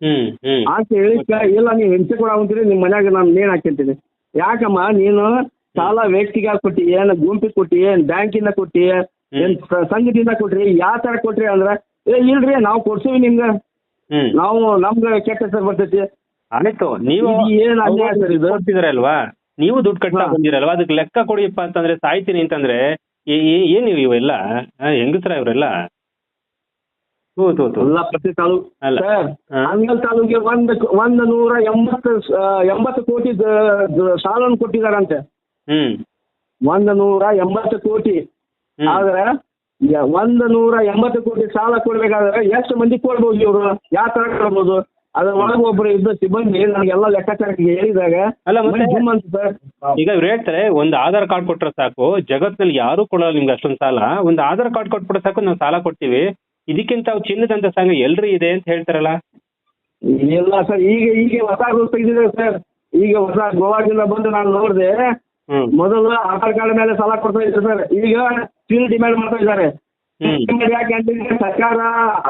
ಹ್ಮ್ ಹ್ಮ್. ಅಂತ ಹೇಳಿ ಕ- ಇಲ್ಲ ನೀವು ಹಿಂಸೆ ಕೂಡ ಅಂತೀರಿ ನಿಮ್ಮ ಮನ್ಯಾಗ ನಾನು ನೇಣ್ ಹಾಕಿರ್ತೀನಿ ಯಾಕಮ್ಮ ನೀನು ಸಾಲ ವ್ಯಕ್ತಿಗೆ ಕೊಟ್ಟಿ ಏನು ಗುಂಪಿಗೆ ಕೊಟ್ಟಿ ಏನು ಬ್ಯಾಂಕಿಂದ ಕೊಟ್ಟಿ ಏನ್ ಸಂಘದಿಂದ ಕೊಟ್ರಿ ಯಾವ ತರ ಕೊಟ್ರಿ ಅಂದ್ರ ಏ ಇಲ್ರಿ ನಾವು ಕೊಡ್ಸೀವಿ ನಿಮ್ಗ. ನಾವು ನಮ್ಗ ಕೆಟ್ಟ ಹೆಸರು ಬರ್ತೈತಿ. ಆಯ್ತು ನೀವು ಏನ್ ಅಲ್ವಾ? ಕೊಡ್ತಿದಾರಲ್ವಾ? ನೀವು ದುಡ್ಡು ಕಟ್ಟ. ಬಂದಿರಲ್ವಾ? ಅದಕ್ಕೆ ಲೆಕ್ಕ ಕೊಡಿಯಪ್ಪ ಅಂತಂದ್ರೆ ಸಾಯ್ತೀನಿ ಅಂತಂದ್ರೆ ಏನ್ ಇವ್ ಇವೆಲ್ಲ? ಹೆಂಗಸ್ರ ಇವರೆಲ್ಲ? ಪ್ರತಿ ತಾಲೂಕ್. ಅಂಗಲ್ ತಾಲೂಕಿಗೆ ಒಂದ್ ಒಂದ್ ನೂರ ಎಂಬತ್ತು ಎಂಬತ್ತು ಕೋಟಿ ಸಾಲವನ್ನು ಕೊಟ್ಟಿದಾರಂತೆ. ಹ್ಮ್. ಒಂದ್ ನೂರ ಎಂಬತ್ತು ಕೋಟಿ. ಆದ್ರೆ ಒಂದ್ ನೂರ ಎಂಬತ್ತು ಕೋಟಿ ಸಾಲ ಕೊಡ್ಬೇಕಾದ್ರೆ ಎಷ್ಟು ಮಂದಿ ಕೊಡ್ಬೋದು ಇವರು? ಯಾವ ತರ ಕೊಡ್ಬೋದು? ಅದ್ರ ಒಳಗೆ ಒಬ್ರು ಇದ್ದ ಸಿಬ್ಬಂದಿ ನನಗೆಲ್ಲ ಲೆಕ್ಕಾಚಾರಕ್ಕೆ ಹೇಳಿದಾಗ ಅಲ್ಲ ಮತ್ತೆ ಅಂತ ಸರ್. ಈಗ ಇವ್ರು ಹೇಳ್ತಾರೆ ಒಂದು ಆಧಾರ್ ಕಾರ್ಡ್ ಕೊಟ್ರೆ ಸಾಕು ಜಗತ್ತಲ್ಲಿ ಯಾರು ಕೊಡಲ್ಲ ನಿಮ್ಗೆ ಅಷ್ಟೊಂದು ಸಾಲ. ಒಂದು ಆಧಾರ್ ಕಾರ್ಡ್ ಕೊಟ್ಬಿಟ್ರೆ ಸಾಕು ನಾವು ಸಾಲ ಕೊಡ್ತೀವಿ. ಇದಕ್ಕಿಂತ ಚಿನ್ನದಂತ ಸಂಘ ಎಲ್ರಿ ಇದೆ ಅಂತ ಹೇಳ್ತಾರಲ್ಲ. ಇಲ್ಲ ಸರ್ ಈಗ ಈಗ ಹೊಸ ರೂಲ್ಸ್ ತೆಗೆದಿದೆ ಸರ್. ಈಗ ಹೊಸ ಗೋವಾದಿಂದ ಬಂದು ನಾನು ನೋಡಿದೆ ಮೊದಲು ಆಧಾರ್ ಕಾರ್ಡ್ ಮೇಲೆ ಸಾಲ ಕೊಡ್ತಾ ಇದ್ರು ಸರ್. ಈಗ ಸ್ಟಿಲ್ ಡಿಮ್ಯಾಂಡ್ ಮಾಡ್ತಾ ಇದ್ದಾರೆ. ಯಾಕೆ ಅಂತಂದ್ರೆ ಸರ್ಕಾರ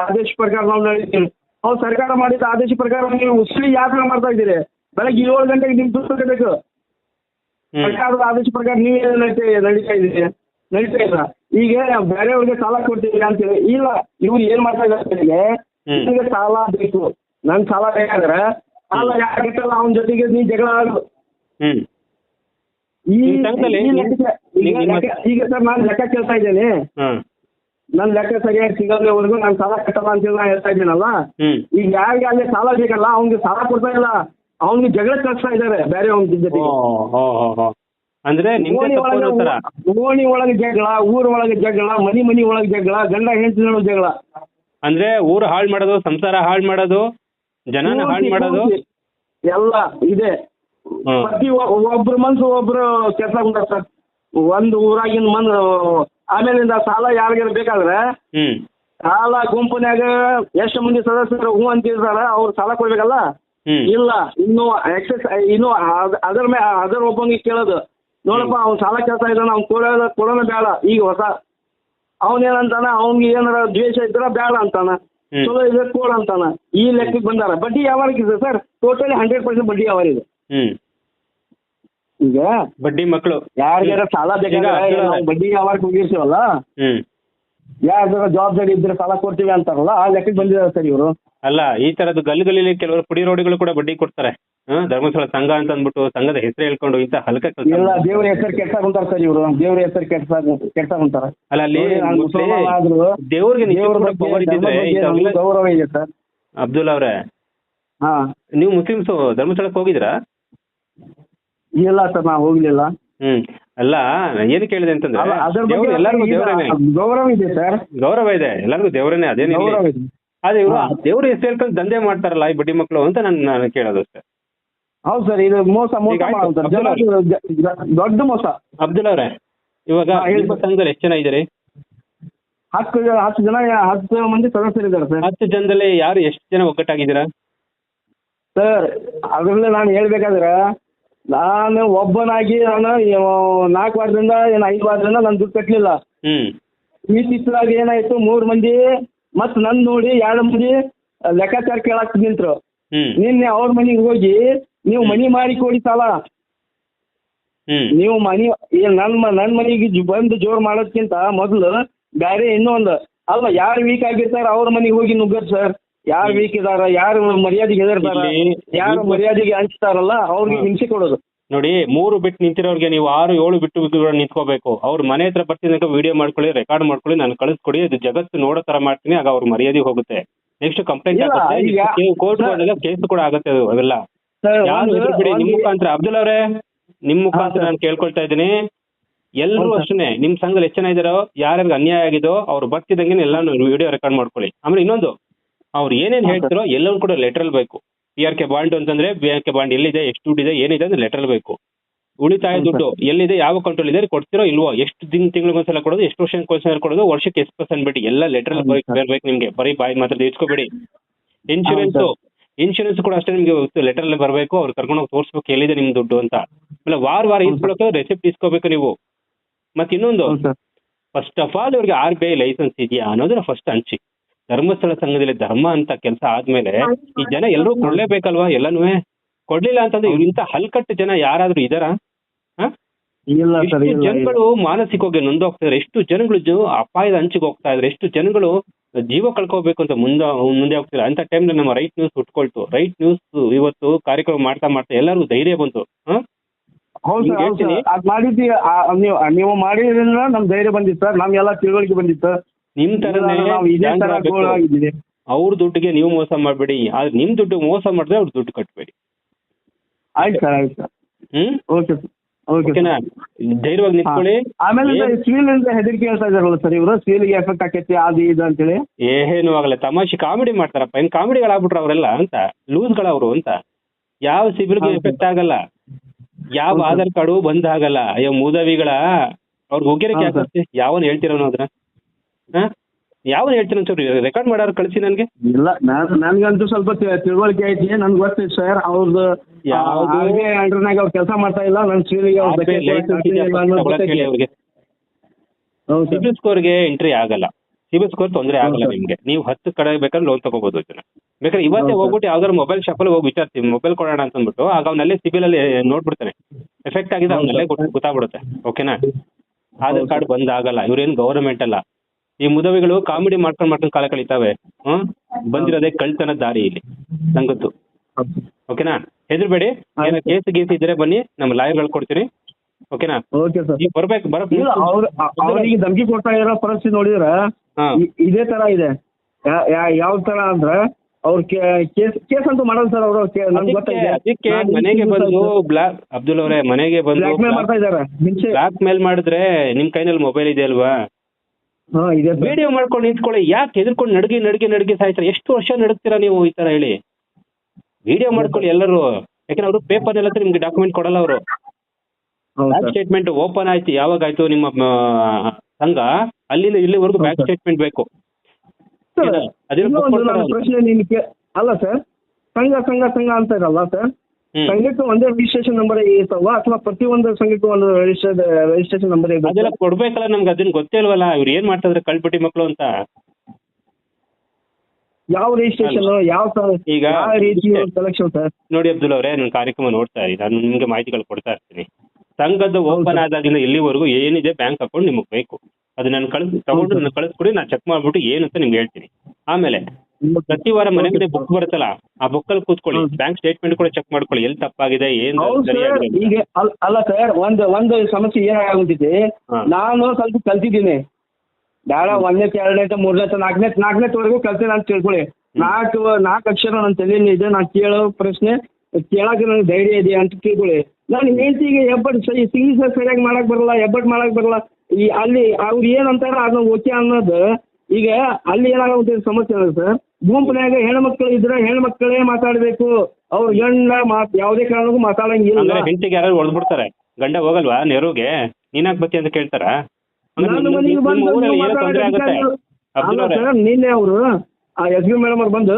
ಆದೇಶ ಪ್ರಕಾರ ನಾವು ನಡೀತೀವಿ. ಅವ್ರು ಸರ್ಕಾರ ಮಾಡಿದ ಆದೇಶ ಪ್ರಕಾರ ನೀವು ಉಸಿರಿ ಯಾತ್ರೆ ಮಾಡ್ತಾ ಇದ್ದೀರಿ? ಬೆಳಗ್ಗೆ ಏಳು ಗಂಟೆಗೆ ನಿಮ್ ದುಡ್ಡು ಕಟ್ಟಬೇಕು ಸರ್ಕಾರದ ಆದೇಶ ಪ್ರಕಾರ ನೀವೇನು ನಡೀತಾ ನಡೀತಾ ಇದ್ದೀರಿ? ನಡೀತಾ ಇಲ್ಲ. ಈಗ ಬೇರೆಯವ್ರಿಗೆ ಸಾಲ ಕೊಡ್ತೀವಿ ಅಂತೇಳಿ ಇಲ್ಲ ಇವ್ರು ಏನ್ ಮಾಡ್ತಾ ಇದ್ದಾರೆ. ನಿಮಗೆ ಸಾಲ ಬೇಕು. ನನ್ ಸಾಲ ಬೇಕಾದ್ರೆ ಸಾಲ ಯಾಕೆ ಅವನ ಜೊತೆಗೆ ನೀ ಜಗಳ ಹ್ಮ್. ಈ ಈಗ ಸರ್ ನಾನು ಲೆಕ್ಕ ಕೇಳ್ತಾ ಇದ್ದೇನೆ. ಹ್ಮ್ ನನ್ ಲೆಕ್ಕ ಸರಿಯಾಗಿ ಸಿಗೋದ್ರೆವರೆಗೂ ನಾನು ಸಾಲ ಕಟ್ಟಲ್ಲ ಅಂತೇಳಿ ನಾನು ಹೇಳ್ತಾ ಇದ್ದೀನಲ್ಲ ಹ್ಮ್. ಈಗ ಯಾರಿಗೆ ಅಲ್ಲಿ ಸಾಲ ಬೇಕಲ್ಲ ಅವ್ನಿಗೆ ಸಾಲ ಕೊಡ್ತಾ ಇಲ್ಲ. ಅವ್ನಿಗೆ ಜಗಳ ಕಳಿಸ್ತಾ ಇದ್ದಾರೆ ಬೇರೆ ಅವ್ನ ಜೊತೆ ಅಂದ್ರೆ ಓಣಿ ಒಳಗೆ ಜಗಳ ಊರ್ ಒಳಗೆ ಜಗಳ ಮನಿ ಮನಿ ಒಳಗೆ ಜಗಳ ಗಂಡ ಹೆಂಡತಿ ಜಗಳ. ಅಂದ್ರೆ ಊರು ಹಾಳು ಮಾಡೋದು ಸಂಸಾರ ಹಾಳು ಮಾಡೋದು ಜನನ ಹಾಳು ಮಾಡೋದು. ಎಲ್ಲ ಇದೆ. ಪ್ರತಿ ಒಬ್ರು ಮನ್ಸು ಒಬ್ರು ಕೆಲಸ ಮಾಡ್ತಾರೆ ಸರ್. ಒಂದು ಊರಾಗಿನ ಮನ್ ಆಮೇಲಿಂದ ಸಾಲ ಯಾರಿಗಾರ ಬೇಕಾದ್ರೆ ಸಾಲ ಗುಂಪಿನ್ಯಾಗ ಎಷ್ಟು ಮಂದಿ ಸದಸ್ಯರು ಹ್ಞೂ ಅಂತಿರ್ತಾರ ಅವ್ರು ಸಾಲ ಕೊಡ್ಬೇಕಲ್ಲ? ಇಲ್ಲ ಇನ್ನು ಎಕ್ಸಸ್ ಇನ್ನು ಅದ್- ಅದರ ಮೇ ಅದರ ಒಬ್ಬಂಗೆ ಕೇಳೋದು. ನೋಡಪ್ಪ ಅವ್ನು ಸಾಲ ಕೇಳ್ತಾ ಇದ್ದಾನ ಅವ್ನು ಕೊಡೋದ ಕೊಡೋಣ ಬೇಡ ಈಗ ಹೊಸ. ಅವನೇನಂತಾನ ಅವ್ನಿಗೆ ಏನಾರ ದ್ವೇಷ ಇದ್ರ ಬೇಡ ಅಂತಾನ. ಚಲೋ ಇದ್ರೆ ಕೊಡ ಅಂತಾನ. ಈ ಲೆಕ್ಕಕ್ಕೆ ಬಂದಾರ. ಬಡ್ಡಿ ಯಾವಾಗ ಸರ್? ಟೋಟಲಿ ಹಂಡ್ರೆಡ್ ಪರ್ಸೆಂಟ್ ಬಡ್ಡಿ ಯಾವಾಗ ಇದೆ ಹ್ಮ್. ಈಗ ಬಡ್ಡಿ ಮಕ್ಕಳು ಯಾರಿಗಾರ ಸಾಲ ಬೇಕಾದ್ರೆ ಈಗ ನಾವು ಬಡ್ಡಿ ಯಾವಾಗ ಹೋಗಿರ್ತೀವಲ್ಲ ಹ್ಮ್. ಯಾರ್ದಾರ ಜವಾಬ್ದಾರಿ ಇದ್ರೆ ಸಾಲ ಕೊಡ್ತೀವಿ ಅಂತಾರಲ್ಲ ಆ ಲೆಕ್ಕಕ್ಕೆ ಬಂದಿದ್ದಾರೆ ಸರ್ ಇವರು. ಅಲ್ಲ ಈ ತರದ್ದು ಗಲ್ಲಿಗಲ್ಲಿ ಕೆಲವರು ಪುಡಿ ರೋಡಿಗಳು ಕೂಡ ಬಡ್ಡಿ ಕೊಡ್ತಾರೆ. ಧರ್ಮಸ್ಥಳ ಸಂಘ ಅಂತ ಅಂದ್ಬಿಟ್ಟು ಸಂಘದ ಹೆಸರು ಹೇಳ್ಕೊಂಡು ಇಂತ ಹಲ್ಕ ಕೆಲಸ ಎಲ್ಲ ದೇವ್ರ ಹೆಸರು ಕೆಟ್ಟ ಕುಂತಾರ ಸರ್ ಇವರು. ದೇವ್ರ ಹೆಸರು ಕೆಟ್ಟ ಕೆಟ್ಟ ಕುಂತಾರ ಅಲ್ಲ ಅಲ್ಲಿ ನೋಡಿ, ನಾನು ಮುಸ್ಲಿಂ ಮುಸಲ್ಮಾನ ಆದ್ರೂ ದೇವ್ರಿಗೆ ನಿಜಕ್ಕೂ ದೇವ್ರ ಕೂಡ ಬಗ್ಗೆ power ಧರ್ಮದ ಇದ್ದಿದ್ರೆ ಬಗ್ಗೆ ಇಂಥವೆಲ್ಲ- ನಮ್ಗೆ ಗೌರವ ಇದೆ ಸರ್. ಅಬ್ದುಲ್ ಅವ್ರೆ ಹಾ. ನೀವು ಮುಸ್ಲಿಮ್ಸ್ ಧರ್ಮಸ್ಥಳಕ್ಕೆ ಹೋಗಿದ್ರಾ? ಇಲ್ಲ ಸರ್ ನಾವು ಹೋಗ್ಲಿಲ್ಲ. ಹ್ಮ್. ಅಲ್ಲ ನಾನ್ ಏನು ಕೇಳಿದೆ ಅಂತಂದ್ರೆ ಅಲ್ಲ, ಅದ್ರ ದೇವ್ರು ಬಗ್ಗೆ ಎಲ್ಲರಿಗೂ ಈಗ ದೇವರೇನೆ. ಗೌರವ ಇದೆ ಸರ್. ಗೌರವ ಇದೆ ಎಲ್ಲರಿಗೂ ದೇವರೇನೆ ಅದೇ ಅದೇ ಇದೆ. ಆದ್ರೆ ಇವರು ಹಾ. ದೇವ್ರ ಹೆಸರು ಹೇಳ್ಕೊಂಡು ದಂಧೆ ಮಾಡ್ತಾರಲ್ಲ ಈ ಬಡ್ಡಿ ಮಕ್ಕಳು ಅಂತ ನಾನು ನಾನು ಕೇಳೋದು ಸರ್ ಹೌದು ಸರ್ ಇದು ಮೋಸ ಮೋಸ ಈಗ ಆಯ್ತು, ಮಾಡ್ತಾರೆ ಜನ ಅಬ್ದುಲ್ ಜ- ಜ- ದೊಡ್ಡ ಮೋಸ. ಅಬ್ದುಲ್ ಅವ್ರೆ ಇವಾಗ ಹಾ, ಹೇಳಿ. ನಿಮ್ಮ ಸಂಘದಲ್ಲಿ ಎಷ್ಟು ಜನ ಇದ್ದೀರಿ? ಹತ್ತು ಜನ- ಹತ್ತು ಜನ ಹತ್ತು ಮಂದಿ ಸದಸ್ಯರಿದ್ದಾರೆ ಸರ್. ಹತ್ತು ಜನದಲ್ಲಿ ಯಾರು ಎಷ್ಟು ಜನ ಒಗ್ಗಟ್ಟಾಗಿದ್ದೀರಾ? ಸರ್ ಅದರಲ್ಲೇ ನಾನು ಹೇಳ್ಬೇಕಾದ್ರೆ ನಾನು ಒಬ್ಬನಾಗಿ ನಾನು ನಾಲ್ಕು ವಾರದಿಂದ ಏನು ಐದು ವಾರದಿಂದ ನಾನು ದುಡ್ಡು ಕಟ್ಟಲಿಲ್ಲ ಹ್ಮ್. ಇತ್ತಿತ್ತಲಾಗ ಏನಾಯ್ತು ಮೂರು ಮಂದಿ ಮತ್ ನನ್ ನೋಡಿ ಎರಡು ಮಂದಿ ಲೆಕ್ಕಾಚಾರ ಕೇಳಕ್ ನಿಂತ್ರು. ಹ್ಮ್. ನಿನ್ನೆ ಅವ್ರ ಮನೆಗೆ ಹೋಗಿ ನೀವು ಮನಿ ಮಾಡಿ ಕೊಡಿ ಸಾಲ. ಹ್ಮ್. ನೀವು ಮನಿ ಈ ನನ್ ಮ- ನನ್ ಮನೆಗೆ ಜ್- ಬಂದು ಜೋರ್ ಮಾಡೋದ್ಕಿಂತ ಮೊದಲು ಬೇರೆ ಇನ್ನೊಂದು. ಅಲ್ಲ ಯಾರು ವೀಕ್ ಆಗಿರ್ತಾರ ಅವ್ರ ಮನೆಗೆ ಹೋಗಿ ನುಗ್ಗದ್ ಸರ್ ಯಾರು ವೀಕ್ ಇದಾರ ಯಾರು ಮರ್ಯಾದೆಗೆ ಹೆದರ್ತಾರ ಯಾರು ಮರ್ಯಾದೆಗೆ ಹಂಚ್ತಾರಲ್ಲ ಅವ್ರಿಗೆ ಹಿಂಸೆ ಕೊಡೋದು. ನೋಡಿ ಮೂರು ಬಿಟ್ಟು ನಿಂತಿರೋರ್ಗೆ ನೀವು ಆರು ಏಳು ಬಿಟ್ಟು ನಿಂತ್ಕೋಬೇಕು. ಅವ್ರ ಮನೆ ಹತ್ರ ಬರ್ತೀನಿ ವಿಡಿಯೋ ಮಾಡ್ಕೊಳ್ಳಿ ರೆಕಾರ್ಡ್ ಮಾಡ್ಕೊಳ್ಳಿ ನಾನು ಕಳಿಸ್ಕೊಡಿ ಅದು ಜಗತ್ತು ನೋಡೋ ತರ ಮಾಡ್ತೀನಿ ಆಗ ಅವ್ರ ಮರ್ಯಾದೆ ಹೋಗುತ್ತೆ. ನೆಕ್ಸ್ಟ್ ಕಂಪ್ಲೇಂಟ್ ಆಗುತ್ತೆ. ಕೋರ್ಟ್ ಕೇಸ್ ಕೂಡ ಆಗುತ್ತೆ ಅದು ಅವೆಲ್ಲ ಯಾರು ಬಿಡಿ ನಿಮ್ ಮುಖಾಂತರ. ಅಬ್ದುಲ್ ಅವರೇ ನಿಮ್ ಮುಖಾಂತರ. ನಾನು ಕೇಳ್ಕೊಳ್ತಾ ಇದ್ದೀನಿ. ಎಲ್ಲರೂ. ಅಷ್ಟೇ ನಿಮ್ ಸಂಘದಲ್ಲಿ ಎಷ್ಟು ಜನ ಇದಾರೋ ಯಾರ್ಯಾರಿಗೆ ಅನ್ಯಾಯ ಆಗಿದೋ ಅವ್ರು ಬರ್ತಿದಂಗೆ ಎಲ್ಲಾನು ವಿಡಿಯೋ ರೆಕಾರ್ಡ್ ಮಾಡ್ಕೊಳ್ಳಿ. ಆಮೇಲೆ ಇನ್ನೊಂದು ಅವ್ರು ಏನೇನ್. ಹೇಳ್ತಾರೋ ಎಲ್ಲವೂ ಕೂಡ ಲೆಟರ್ ಬೇಕು. ಪಿ ಆರ್ ಕೆ ಬಾಂಡ್ ಅಂತಂದ್ರೆ ಪಿ ಆರ್ ಕೆ ಬಾಂಡ್ ಎಲ್ಲಿದೆ ಎಷ್ಟು ದುಡ್ಡಿದೆ ಏನಿದೆ ಅಂದ್ರೆ ಲೆಟರ್ ಬೇಕು. ಉಳಿತಾಯ ದುಡ್ಡು ಎಲ್ಲಿದೆ ಯಾವ ಕಂಟ್ರೋಲ್ ಇದೆ ಕೊಡ್ತಿರೋ ಇಲ್ವೋ ಎಷ್ಟು ದಿನ ತಿಂಗಳಿಗೊಂದ್ಸಲ ಕೊಡೋದು ಎಷ್ಟು ವರ್ಷಕ್ಕೊಂದ್ಸಲ ಕೊಡೋದು ವರ್ಷಕ್ಕೆ ಎಷ್ಟು ಪರ್ಸೆಂಟ್ ಬಿಟ್ಟು ಎಲ್ಲ ಲೆಟರ್. ಬರ್ಬೇಕು ನಿಮ್ಗೆ. ಬರೀ ಬಾಯಿ ಮಾತ್ರ ಇಟ್ಕೋಬೇಡಿ ಇನ್ಶೂರೆನ್ಸ್ ಇನ್ಶೂರೆನ್ಸ್ ಕೂಡ ಅಷ್ಟೇ ನಿಮ್ಗೆ ಲೆಟರ್ ಅಲ್ಲಿ ಬರಬೇಕು ಅವ್ರು ಕರ್ಕೊಂಡು ಹೋಗಿ ತೋರಿಸ್ಬೇಕು ಎಲ್ಲಿದೆ ನಿಮ್ ದುಡ್ಡು ಅಂತ. ಆಮೇಲೆ ವಾರ ವಾರ ಇಸ್ಕೊಳಕ್ಕೆ ರೆಸಿಪ್ಟ್ ಇಸ್ಕೋಬೇಕು ನೀವು. ಮತ್ತೆ ಇನ್ನೊಂದು ಫಸ್ಟ್ ಆಫ್ ಆಲ್ ಇವ್ರಿಗೆ ಆರ್ ಬಿ ಐ ಲೈಸೆನ್ಸ್ ಇದೆಯಾ ಅನ್ನೋದನ್ನ ಫಸ್ಟ್ ಹಂಚಿ. ಧರ್ಮಸ್ಥಳ ಸಂಘದಲ್ಲಿ ಧರ್ಮ ಅಂತ ಕೆಲಸ ಆದ್ಮೇಲೆ ಈ ಜನ ಎಲ್ಲರೂ ಕೊಡ್ಲೇಬೇಕಲ್ವಾ? ಎಲ್ಲನೂ ಕೊಡ್ಲಿಲ್ಲ ಅಂತಂದ್ರೆ ಇವ್ರಿಂತ ಹಲ್ಕಟ್ಟು ಜನ ಯಾರಾದ್ರೂ ಇದಾರ. ಜನಗಳು ಮಾನಸಿಕವಾಗಿ ನೊಂದೋಗ್ತಿದ್ದಾರೆ ಎಷ್ಟು ಜನಗಳು ಅಪಾಯದ ಅಂಚಿಗೆ ಹೋಗ್ತಾ ಇದ್ರೆ ಎಷ್ಟು ಜನಗಳು ಜೀವ ಕಳ್ಕೋಬೇಕು ಅಂತ ಮುಂದೆ ಮುಂದೆ ಹೋಗ್ತಿಲ್ಲ. ಅಂತ ಟೈಮ್ ನಮ್ಮ ರೈಟ್ ನ್ಯೂಸ್ ಹುಟ್ಕೊಳ್ತು. ರೈಟ್ ನ್ಯೂಸ್ ಇವತ್ತು ಕಾರ್ಯಕ್ರಮ ಮಾಡ್ತಾ ಮಾಡ್ತಾ ಎಲ್ಲರಿಗೂ ಧೈರ್ಯ ಬಂತು. ನೀವು ನೀವು ಮಾಡಿದ್ರಿಂದ ನಮ್ ಧೈರ್ಯ ಬಂದಿತ್ತು ನಮ್ಗೆಲ್ಲ ತಿಳುವಳಿಕೆ ಬಂದಿತ್ತು ನಿಮ್ ತರನೇ. ಅವ್ರ ದುಡ್ಡಿಗೆ ನೀವು ಮೋಸ ಮಾಡಬೇಡಿ. ಆದ್ರೆ ನಿಮ್ ದುಡ್ಡು ಮೋಸ ಮಾಡಿದ್ರೆ ಅವ್ರ ದುಡ್ಡು ಕಟ್ಟಬೇಡಿ ಆಯ್ತು ಸರ್ ಆಯ್ತು ಸರ್. ಹ್ಮ್? ಓಕೆ ಸರ್ ಓಕೆನಾ? ಧೈರ್ಯವಾಗಿ ನಿಂತ್ಕೊಳ್ಳಿ. ಆಮೇಲೆ ಸೀಲ್ ಅಂತ ಹೆದರಿಕೆ ಹೇಳ್ತಾ ಇದಾರಲ್ಲ ಸರ್ ಇವರು? ಸೀಲ್ಗೆ ಎಫೆಕ್ಟ್ ಆಕೈತಿ ಅದು ಇದು ಅಂತೇಳಿ? ಏನು ಆಗಲ್ಲ. ತಮಾಷೆ ಕಾಮಿಡಿ ಮಾಡ್ತಾರಪ್ಪ. ಇನ್ ಕಾಮಿಡಿಗಳಾಗ್ಬಿಟ್ರ ಅವರೆಲ್ಲ ಅಂತ. ಲೂಸ್ಗಳವ್ರು ಅಂತ. ಯಾವ ಸಿಬಿಲ್ಗೆ. ಎಫೆಕ್ಟ್ ಆಗಲ್ಲ. ಯಾವ. ಆಧಾರ್ ಕಾರ್ಡು ಬಂದ್ ಆಗಲ್ಲ. ಅಯ್ಯೋ ಮೂದವಿಗಳ? ಅವ್ರಿಗೆ ಹೋಗಿರಕ್ಕೆ ಯಾವನ್ ಹೇಳ್ತಿರೋನು ಅದ್ರ ಹಾ? ಯಾವನ್ ಹೇಳ್ತೀನಿ ಒಂಚೂರು ರೆಕಾರ್ಡ್ ಮಾಡೋರು ಕಳಿಸಿ ನನ್ಗೆ? ಇಲ್ಲ ನಾನ್ ನನ್ಗಂತೂ ಸ್ವಲ್ಪ ತಿ- ತಿಳುವಳಿಕೆ ಐತಿ. ನನ್ಗೆ ಗೊತ್ತೈತಿ ಸರ್ ಅವ್ರದ್ದು ಯಾವ್ದು? ಅಂಡರ್ನಾಗ ಅವ್ರು ಕೆಲಸ ಮಾಡ್ತಾ ಇಲ್ಲ. ನನ್ನ ಸೀರಿಗೆ ಅವ್ರು ಧಕ್ಕೆ ಲೈಸೆನ್ಸ್ ಇಲ್ಲ ಅನ್ನೋದು ತಗೊಳಕ್ ಹೇಳಿ ಗೊತ್ತೈತಿ. ಅವ್ರಿಗೆ. ಹೌದು ಸಿಬಿಲ್ ಸ್ಕೋರ್ಗೆ ಎಂಟ್ರಿ ಆಗಲ್ಲ. ಸಿಬಿಲ್ ಸ್ಕೋರ್ ತೊಂದರೆ ಆಗಲ್ಲ. ನಿಮ್ಗೆ. ನೀವು ಹತ್ತು ಕಡೆ ಬೇಕಾದ್ರೆ ಲೋನ್ ತಗೋಬಹುದು ಇದನ್ನ ಬೇಕಾದ್ರೆ ಇವತ್ತೇ ಹೌದು. ಹೋಗ್ಬಿಟ್ಟು ಯಾವ್ದಾದ್ರು ಮೊಬೈಲ್ ಶಾಪಲ್ಲಿ ಹೋಗಿ ವಿಚಾರಿಸಿ. ಮೊಬೈಲ್ ಕೊಡೋಣ ಅಂತ ಅಂದ್ಬಿಟ್ಟು ಆಗ ಅವ್ನಲ್ಲೇ ಸಿಬಿಲ್ ಅಲ್ಲಿ ನೋಡ್ಬಿಡ್ತಾನೆ. ಎಫೆಕ್ಟ್ ಆಗಿದೆ. ಅವನಲ್ಲೇ ಗೊತ್ತಾಗ್ಬಿಡುತ್ತೆ. ಓಕೆನಾ ಆಧಾರ್. ಕಾರ್ಡ್ ಬಂದಾಗಲ್ಲ ಇವ್ರೇನು ಗೌರ್ಮೆಂಟ್ ಅಲ್ಲ. ಈ ಮುದವಿಗಳು ಕಾಮಿಡಿ ಮಾಡ್ಕೊಂಡ್ ಮಾಡ್ಕೊಂಡ್ ಕಾಲ ಕಳೀತಾವೆ. ಹ್ಮ್? ಬಂದಿರೋದೇ ಕಳ್ತನ ದಾರಿ ಇಲ್ಲಿ. ನಂಗೊತ್ತು ಓಕೆನಾ? ಹೆದರ್ಬೇಡಿ. ಕೇಸ್ ಗೀಸ್ ಇದ್ರೆ ಬನ್ನಿ. ನಮ್ಮ ಲಾಯರ್ಗಳು ಕೊಡ್ತೀನಿ ಓಕೆನಾ? Okay sir. ಈಗ ಬರ್ಬೇಕು. ಬರಕ್ ಇಲ್ಲ ಅವ್ರ ಅವ್ರಿಗೆ ಧಮಕಿ ಕೊಡ್ತಾ ಇರೋ ಪರಿಸ್ಥಿತಿ ನೋಡಿದ್ರ ಹಾ. ಇದೇ ತರ ಇದೆ. ಯಾ- ಯಾ- ಯಾವ ತರ ಅಂದ್ರ ಅವ್ರ ಕೇಸ್ ಕೇಸ್ ಅಂತೂ ಮಾಡಲ್ಲ ಸರ್ ಅವರು. ಅದಕ್ಕೆ ಅದಕ್ಕೆ ಮನೆಗೆ ಬಂದು ಬ್ಲಾಕ್ ಅಬ್ದುಲ್ ಅವರೇ ಮನೆಗೆ ಬಂದು ಬ್ಲಾಕ್ ಮೇಲ್ ಮಾಡ್ತಾ ಇದಾರೆ ಹಿಂಸೆ ಬ್ಲಾಕ್ ಮೇಲ್ ಮಾಡಿದ್ರೆ ನಿಮ್ ಕೈನಲ್ಲಿ ಮೊಬೈಲ್ ಇದೆ ಅಲ್ವಾ ಹಾ ಇದೆ ವಿಡಿಯೋ ಮಾಡ್ಕೊಂಡು ನಿಂತ್ಕೊಳ್ಳಿ. ಯಾಕೆ ಹೆದರ್ಕೊಂಡು ನಡ್ಗಿ ನಡ್ಗಿ ನಡ್ಗಿ ಸಾಯ್ತಾರೆ? ಎಷ್ಟು ವರ್ಷ ನಡುಗ್ತೀರಾ ನೀವು ಈ ತರ ಹೇಳಿ? ವಿಡಿಯೋ ಮಾಡ್ಕೊಳ್ಳಿ ಎಲ್ಲರೂ. ಯಾಕಂದ್ರೆ ಅವರು ಪೇಪರ್ ಎಲ್ಲ ನಿಮ್ಗೆ ಡಾಕ್ಯುಮೆಂಟ್ ಕೊಡಲ್ಲ ಅವರು. ಬ್ಯಾಂಕ್ ಸ್ಟೇಟ್ಮೆಂಟ್ ಓಪನ್ ಆಯ್ತು. ಯಾವಾಗ ಆಯ್ತು ನಿಮ್ಮ ಸಂಘ? ಅಲ್ಲಿಂದ ಇಲ್ಲಿವರೆಗೂ ಬ್ಯಾಂಕ್ ಸ್ಟೇಟ್ಮೆಂಟ್ ಬೇಕು. ನನ್ನ ಪ್ರಶ್ನೆ ಅಲ್ಲ ಸರ್. ಸಂಘ ಸಂಘ ಸಂಘ ಅಂತ ಇರಲ್ಲ ಸರ್. ಸಂಘಕ್ಕೆ ಒಂದೇ ರಿಜಿಸ್ಟ್ರೇಷನ್ ನಂಬರ್ ಇರ್ತಾವ ಅಥವಾ ಪ್ರತಿಯೊಂದು ಸಂಘಕ್ಕೂ ಒಂದು ರಿಜಿಸ್ಟ್ರೇಷನ್ ನಂಬರ್ ಅದೆಲ್ಲ ಕೊಡ್ಬೇಕಲ್ಲ ನಮ್ಗೆ ಅದನ್ನ ಗೊತ್ತೇ ಇಲ್ವಲ್ಲ? ಇವ್ರು ಏನ್ ಮಾಡ್ತಾರೆ ಕಳ್ಬಿಟ್ಟಿ ಮಕ್ಳು ಅಂತ? ಯಾವ ರಿಜಿಸ್ಟ್ರೇಷನ್ ಯಾವ ಈಗ ರೀತಿ ಕಲೆಕ್ಷನ್ ಸರ್ ನೋಡಿ ಅಬ್ದುಲ್ ಅವರೇ ನನ್ನ ಕಾರ್ಯಕ್ರಮ ನೋಡ್ತಾ ಇದ್ದೀನಿ. ನಾನು ನಿಮ್ಗೆ ಮಾಹಿತಿಗಳು ಕೊಡ್ತಾ ಇರ್ತೀನಿ. ಸಂಘದ ಓಪನ್. ಆದಾಗಿಂದ ಇಲ್ಲಿವರೆಗೂ ಏನಿದೆ ಬ್ಯಾಂಕ್ ಅಕೌಂಟ್ ನಿಮಗೆ ಬೇಕು. ಅದು ನಾನು ಕಳಿಸ್ ತಗೊಂಡು. ನಾನು ಕಳಿಸ್ಕೊಡಿ ನಾನು ಚೆಕ್ ಮಾಡ್ಬಿಟ್ಟು ಏನು ಅಂತ ನಿಮ್ಗೆ ಹೇಳ್ತೀನಿ. ಆಮೇಲೆ ಪ್ರತಿ ವಾರ ಮನೆ ಮುಂದೆ ಬುಕ್ ಬರುತ್ತಲ್ಲ ಆ ಬುಕ್ ಅಲ್ಲಿ ಕೂತ್ಕೊಳ್ಳಿ ಬ್ಯಾಂಕ್ ಸ್ಟೇಟ್ಮೆಂಟ್ ಕೂಡ ಚೆಕ್ ಮಾಡ್ಕೊಳ್ಳಿ ಎಲ್ಲಿ ತಪ್ಪಾಗಿದೆ ಏನ್ ಈಗ ಅಲ್ಲ ಸರ್ ಒಂದು ಒಂದು ಸಮಸ್ಯೆ ಏನಾಗುತ್ತಿದೆ. ನಾನು ಸ್ವಲ್ಪ ಕಲ್ತಿದ್ದೀನಿ. ಬೇಡ ಒಂದನೇ ಎರಡನೇ ಮೂರನೇ ನಾಲ್ಕನೇ ನಾಲ್ಕನೇವರೆಗೂ ಕಲ್ತೀನಿ ಅಂತ ತಿಳ್ಕೊಳ್ಳಿ. ನಾಲ್ಕು ನಾಲ್ಕು ಅಕ್ಷರ ನನ್ನ ತಲೆಯಲ್ಲಿ ಇದೆ ನಾನು ಕೇಳೋ ಪ್ರಶ್ನೆ ಕೇಳಕ್ಕೆ ನನಗೆ ಧೈರ್ಯ ಇದೆ ಅಂತ ತಿಳ್ಕೊಳ್ಳಿ. ನಾನು ಹೆಂಡತಿಗೆ ಎಬ್ಬಟ್ ಸರಿ ಸಿಂಗಿಸ ಸರಿಯಾಗಿ ಮಾಡಕ್ ಬರಲ್ಲ ಎಬ್ಬಟ್ ಮಾಡಕ್ ಬರಲ್ಲ. ಈ ಅಲ್ಲಿ ಅವ್ರು ಏನಂತಾರ ಅಂತಾರ ಅದನ್ನ ಓಕೆ ಅನ್ನೋದು ಈಗ ಅಲ್ಲಿ ಏನಾಗುತ್ತೆ ಸಮಸ್ಯೆ ಅಂದ್ರೆ ಸರ್ ಗುಂಪಿನಾಗ ಹೆಣ್ಮಕ್ಳು ಇದ್ರೆ ಹೆಣ್ಮಕ್ಳೇ ಮಾತಾಡ್ಬೇಕು. ಅವ್ರ ಗಂಡ ಮಾತ್ ಯಾವುದೇ ಕಾರಣಕ್ಕೂ ಮಾತಾಡಂಗಿಲ್ಲ. ಅಂದ್ರೆ ಹೆಂಡತಿಗೆ ಯಾರು ಹೊಡೆದ್ಬಿಡ್ತಾರೆ. ಗಂಡ ಹೋಗಲ್ವಾ ನೆರುಗೆ ನೀನಾಕ್ ಬತ್ತಿ ಅಂತ ಕೇಳ್ತಾರ? ನನ್ನ ಮನೆಗೆ ಬಂದು ಊರಲ್ಲಿ ನೀವು ಏನೋ ತೊಂದರೆ ಆಗುತ್ತೆ. ಮಾತಾಡೋದಕ್ಕೆ ಅಬ್ದುಲ್ ಅಲ್ಲ ಸರ್ ನಿನ್ನೆ ಅವರು ಆ ಎಸ್ ಬಿ ಮೇಡಮ್ ಅವ್ರು ಬಂದು.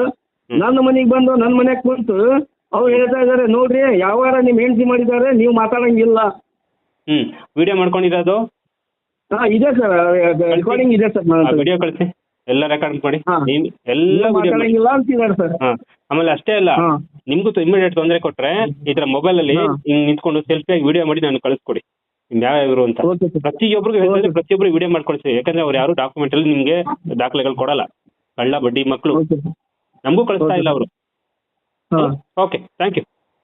ನನ್ನ ಮನೆಗೆ ಬಂದು ನನ್ನ ಮನೆಗೆ ಕುಂತು ಅವ್ರು ಹೇಳ್ತಾ ಇದಾರೆ ನೋಡ್ರಿ ಯಾವಾರ ನಿಮ್ ಹೆಂಡತಿ ಮಾಡಿದ್ದಾರೆ ನೀವು ಮಾತಾಡಂಗಿಲ್ಲ. ಹ್ಮ್. ವಿಡಿಯೋ ಮಾಡ್ಕೊಂಡಿರೋದು? ಹಾ ಇದೆ ಸರ್ ರೆಕಾರ್ಡಿಂಗ್ ಇದೆ ಸರ್ ವಿಡಿಯೋ ಕಳಿಸಿ. ಎಲ್ಲ ರೆಕಾರ್ಡ್ ಮಾಡಿ. ನೀನ್ ಎಲ್ಲ ವಿಡಿಯೋ ಅಂತಿದ್ದಾರೆ ಸರ್ ಆಮೇಲೆ ಅಷ್ಟೇ ಅಲ್ಲ. ನಿಮ್ಗೂ ಇಮಿಡಿಯೇಟ್ ತೊಂದರೆ ಕೊಟ್ರೆ ಈ ತರ ಮೊಬೈಲ್ ಅಲ್ಲಿ ಹಿಂಗ್ ನಿಂತ್ಕೊಂಡು ಸೆಲ್ಫಿ ವಿಡಿಯೋ ಮಾಡಿ ನಾನು ಕಳಿಸ್ಕೊಡಿ. ನಿಮ್ ಯಾವ ಇವರು ಅಂತ. ಪ್ರತಿಯೊಬ್ಬರಿಗೂ ಹೇಳಿದ್ರೆ ಪ್ರತಿಯೊಬ್ಬರು ವಿಡಿಯೋ ಮಾಡ್ಕೊಳ್ಸಿ ಯಾಕಂದ್ರೆ ಅವ್ರು ಯಾರು ಡಾಕ್ಯುಮೆಂಟ್ ಅಲ್ಲಿ ನಿಮ್ಗೆ ದಾಖಲೆಗಳು ಕೊಡಲ್ಲ. ಕಳ್ಳ ಬಡ್ಡಿ ಮಕ್ಕಳು ನಮಗೂ ಕಳಿಸ್ತಾ ಇಲ್ಲ ಅವರು. Okay thank you